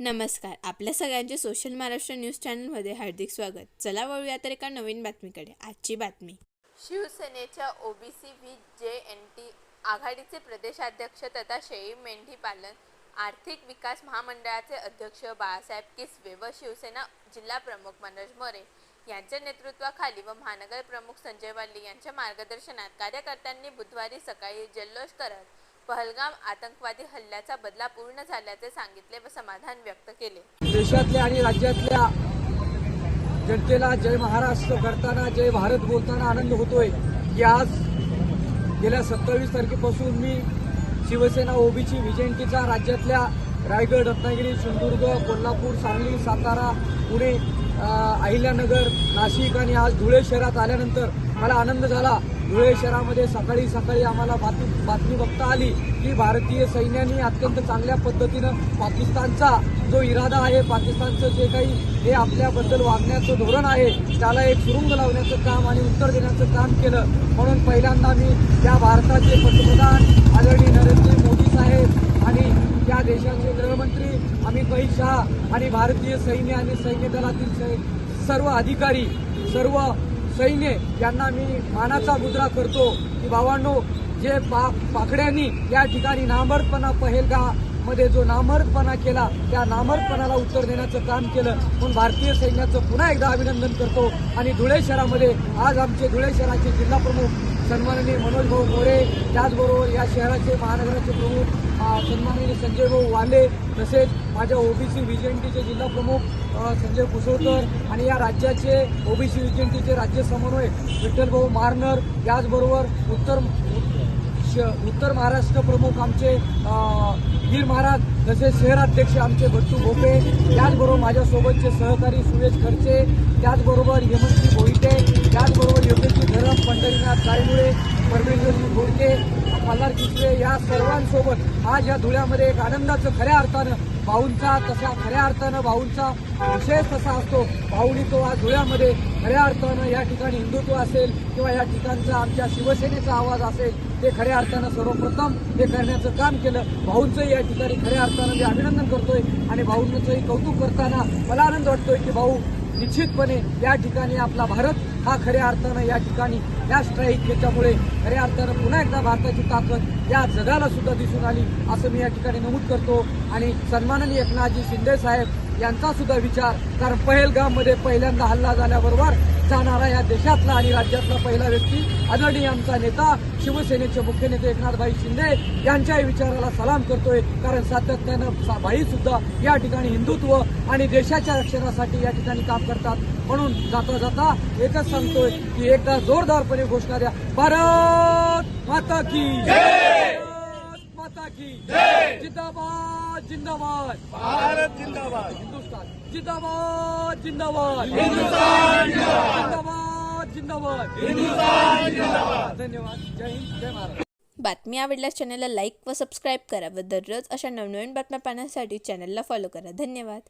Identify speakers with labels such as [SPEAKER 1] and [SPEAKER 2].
[SPEAKER 1] नमस्कार. आपल्या सगळ्यांचे सोशल महाराष्ट्र न्यूज चॅनलमध्ये हार्दिक स्वागत. चला वळूया तर एका नवीन बातमीकडे. आजची बातमी. शिवसेनेच्या OBC V J N T आघाडीचे प्रदेशाध्यक्ष तथा शेळी मेंढी पालन आर्थिक विकास महामंडळाचे अध्यक्ष बाळासाहेब किसवे व शिवसेना जिल्हा प्रमुख मनोज मोरे यांच्या नेतृत्वाखाली व महानगर प्रमुख संजय वाल्ली यांच्या मार्गदर्शनात कार्यकर्त्यांनी बुधवारी सकाळी जल्लोष करत पहलगाम आतंकवादी हल्ल्याचा बदला पूर्ण झाल्याचे सांगितले व समाधान व्यक्त केले.
[SPEAKER 2] देशातल्या आणि राज्यातल्या जनतेला जय महाराष्ट्र करताना जय भारत बोलताना आनंद होतोय की आज गेल्या सत्तावीस तारखेपासून मी शिवसेना ओबीसी विजयंतीचा राज्यातल्या रायगड रत्नागिरी सिंधुदुर्ग कोल्हापूर सांगली सातारा पुणे अहिल्यानगर नाशिक आणि आज धुळे शहरात आल्यानंतर मला आनंद झाला. धुळे शहरामध्ये सकाळी सकाळी आम्हाला बातमी बातमी बघता आली की भारतीय सैन्याने अत्यंत चांगल्या पद्धतीनं पाकिस्तानचा जो इरादा आहे पाकिस्तानचं जे काही हे आपल्याबद्दल वागण्याचं धोरण आहे त्याला एक सुरुंग लावण्याचं काम आणि उत्तर देण्याचं काम केलं. म्हणून पहिल्यांदा मी त्या भारताचे पंतप्रधान आदरणीय नरेंद्र मोदी साहेब आणि त्या देशाचे गृहमंत्री अमित भाई शहा आणि भारतीय सैन्य आणि सैन्य दलातील सर्व अधिकारी सर्व सैन्य यांना मी मानाचा मुद्रा करतो की भावांनो जे पा पाकड्यांनी या ठिकाणी नामर्दपणा पहेलगा मध्ये जो नामर्दपणा केला त्या नामर्दपणाला उत्तर देण्याचं काम केलं. म्हणून भारतीय सैन्याचं पुन्हा एकदा अभिनंदन करतो. आणि धुळे शहरामध्ये आज आमचे धुळे शहराचे जिल्हा प्रमुख सन्माननीय मनोज भाऊ मोरे त्याचबरोबर या शहराचे महानगराचे प्रमुख सन्माननीय संजय भाऊ वाले तसेच माझ्या ओबीसी विजयंतीचे जिल्हा प्रमुख संजय कुसळकर आणि या राज्याचे ओबीसी विजयंटीचे राज्य समन्वय विठ्ठलभाऊ मारनर त्याचबरोबर उत्तर श- उत्तर महाराष्ट्र प्रमुख आमचे वीर महाराज तसेच शहराध्यक्ष आमचे भट्टू भोपे त्याचबरोबर माझ्यासोबतचे सहकारी सुरेश खर्चे त्याचबरोबर हेमंती भोईटे मल्हार किसरे या सर्वांसोबत. आज या धुळ्यामध्ये एक आनंदाचं खऱ्या अर्थानं भाऊंचा तसा खऱ्या अर्थानं भाऊंचा विषय तसा असतो. भाऊनी तो आज धुळ्यामध्ये खऱ्या अर्थानं या ठिकाणी हिंदुत्व असेल किंवा या ठिकाणचा आमच्या शिवसेनेचा आवाज असेल ते खऱ्या अर्थानं सर्वप्रथम हे करण्याचं काम केलं. भाऊंचंही या ठिकाणी खऱ्या अर्थानं मी अभिनंदन करतोय आणि भाऊंचंही कौतुक करताना मला आनंद वाटतोय की भाऊ निश्चितपणे या ठिकाणी आपला भारत हा खऱ्या अर्थानं या ठिकाणी या स्ट्राईक याच्यामुळे खऱ्या अर्थानं पुन्हा एकदा भारताची ताकद या जगाला सुद्धा दिसून आली असं मी या ठिकाणी नमूद करतो. आणि सन्माननीय एकनाथजी शिंदे साहेब यांचा सुद्धा विचार कारण पहेलगाममध्ये पहिल्यांदा हल्ला झाल्याबरोबर जाणारा या देशातला आणि राज्यातला पहिला व्यक्ती आदरणीय आमचा नेता शिवसेनेचे मुख्य नेते एकनाथभाई शिंदे यांच्याही विचाराला सलाम करतोय. कारण सातत्यानं सा- भाई सुद्धा या ठिकाणी हिंदुत्व आणि देशाच्या रक्षणासाठी या ठिकाणी काम करतात. म्हणून जाता जाता एकच सांगतोय की एकदा जोरदारपणे घोषणा द्या भारत माता की माता की। जिंदाबाद जिंदाबाद।
[SPEAKER 3] भारत जिंदाबाद।
[SPEAKER 2] हिंदुस्तान। जिंदाबाद जिंदाबाद। हिंदुस्तान जिंदाबाद। जिंदाबाद धन्यवाद। जय हिंद जय महाराष्ट्र।
[SPEAKER 1] बातमी आवडल्यास चॅनलला लाईक व सबस्क्राईब करा व दररोज अशा नवनवीन बातम्या पाहण्यासाठी चॅनलला फॉलो करा. धन्यवाद.